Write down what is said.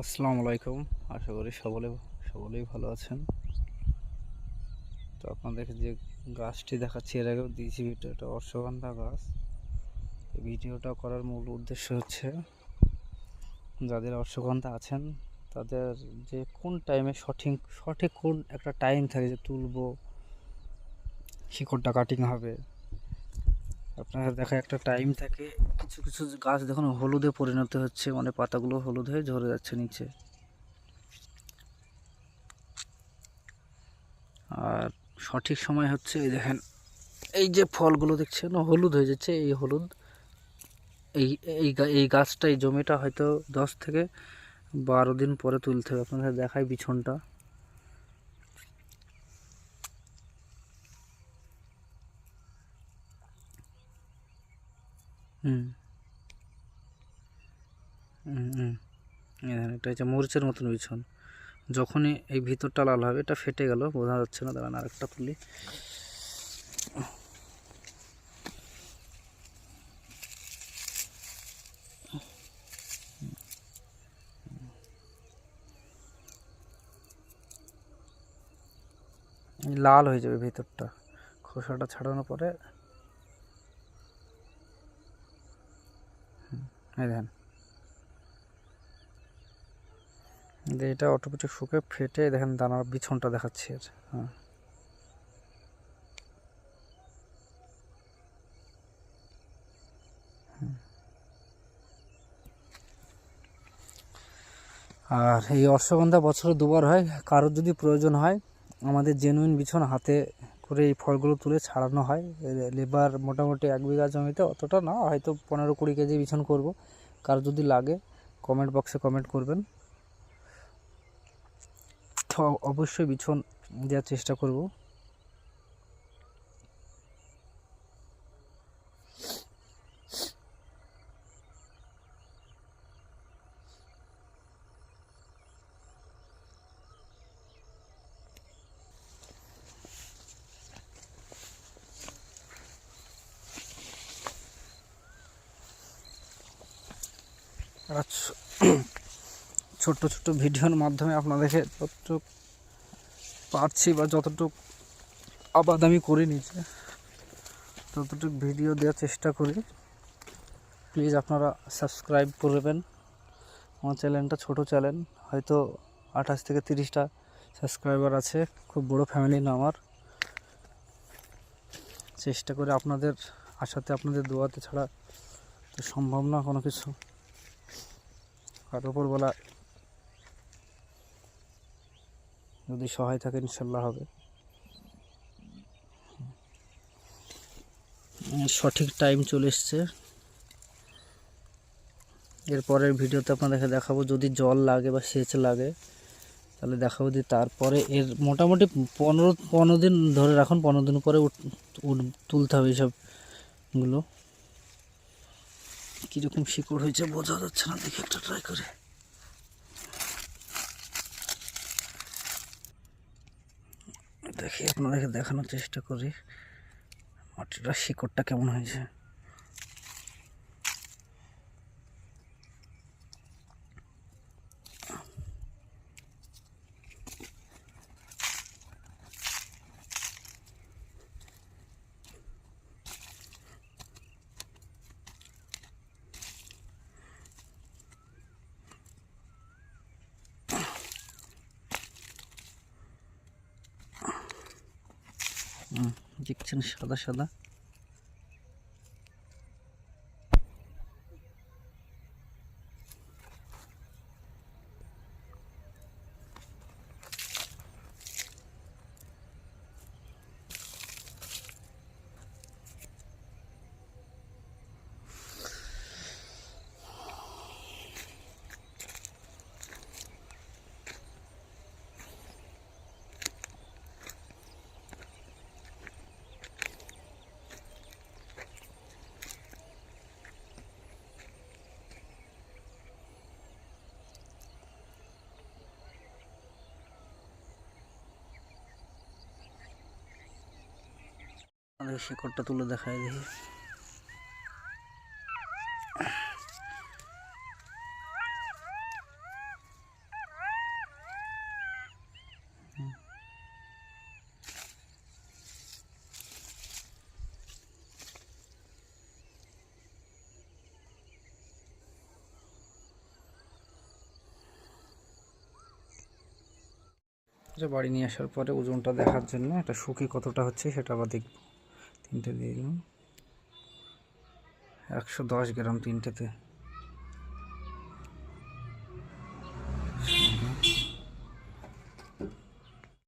আসসালামু আলাইকুম। আশা করি সকলে, সকলেই ভালো আছেন। তো আপনাদেরকে যে গাছটি দেখাচ্ছি, এর আগেও দিয়েছি ভিডিওটা অশ্বগন্ধা গাছ। এই ভিডিওটা করার মূল উদ্দেশ্য হচ্ছে, যাদের অশ্বগন্ধা আছেন, তাদের যে কোন টাইমে সঠিক সঠিক কোন একটা টাইম থাকে যে তুলবো শিকড়টা কাটিং হবে আপনার দেখা একটা টাইম থাকে। কিছু কিছু গাছ দেখুন হলুদে পরিণত হচ্ছে। মানে পাতাগুলো হলুদ হয়ে ঝরে যাচ্ছে নিচে। আর সঠিক সময় হচ্ছে এই দেখেন, এই যে ফলগুলো দেখছেন, হলুদ হয়ে যাচ্ছে। এই হলুদ, এই এই এই গাছটা, এই জমিটা হয়তো দশ থেকে বারো দিন পরে তুলতে হবে। আপনাদের দেখায় বিছনটা হুম হুম হুম এই দেখেন, এটা হচ্ছে মরিচের মতন বিছন। যখনই এই ভিতরটা লাল হবে, এটা ফেটে গেল, বোঝা যাচ্ছে না। দাঁড়ান, আরেকটা তুলি লাল হয়ে যাবে ভিতরটা। খোসাটা ছাড়ানোর পরে এই দেখেন এটা অটোমেটিক শুকে ফেটে দেখেন দানার বিছনটা দেখাচ্ছে এর হ্যাঁ। আর এই অশ্বগন্ধা বছরে দুবার হয়, কারোর যদি প্রয়োজন হয়, আমাদের জেনুইন বিছন হাতে করে এই ফলগুলো তুলে ছাড়ানো হয়। লেবার মোটামুটি এক বিঘা জমিতে অতটা না, হয়তো পনেরো কুড়ি কেজি বিছন করব। কার যদি লাগে কমেন্ট বক্সে কমেন্ট করবেন। অবশ্যই বিছন দেওয়ার চেষ্টা করব। ছ- ছোট্ট ছোট্ট ভিডিওর মাধ্যমে আপনাদেরকে যতটুকু পারছি বা যতটুকু আবাদ আমি করে নিয়েছি, ততটুকু ভিডিও দেওয়ার চেষ্টা করি। প্লিজ আপনারা সাবস্ক্রাইব করবেন। আমার চ্যানেলটা ছোট চ্যানেল, হয়তো আঠাশ থেকে তিরিশটা সাবস্ক্রাইবার আছে, খুব বড় ফ্যামিলি না আমার। চেষ্টা করে আপনাদের আশাতে, আপনাদের দোয়াতে ছাড়া তো সম্ভব না কোনো কিছু। আর ওপরবেলা যদি সহায় থাকে, ইনশাল্লাহ হবে। সঠিক টাইম চলে এসছে। এরপরের ভিডিওতে আপনাদেরকে দেখাবো, যদি জল লাগে বা সেচ লাগে, তাহলে দেখাবো যে তারপরে এর মোটামুটি পনেরো পনেরো দিন ধরে রাখুন, পনেরো দিন পরে উঠ- তুলতে হবে এইসবগুলো। কীরকম শিকড় হয়েছে বোঝা যাচ্ছে না, দেখি একটা ট্রাই করে। দেখি আপনাদেরকে দেখানোর চেষ্টা করি মাটিটার শিকড়টা কেমন হয়েছে। Cik çın şala şala. আপনাদের শিকড়টা তুলে দেখায় দেখি। বাড়ি নিয়ে আসার পরে ওজনটা দেখার জন্য এটা সুখী কতটা হচ্ছে সেটা আবার দেখব। তিনটে দিয়ে দিলাম। একশো দশ গ্রাম তিনটেতে।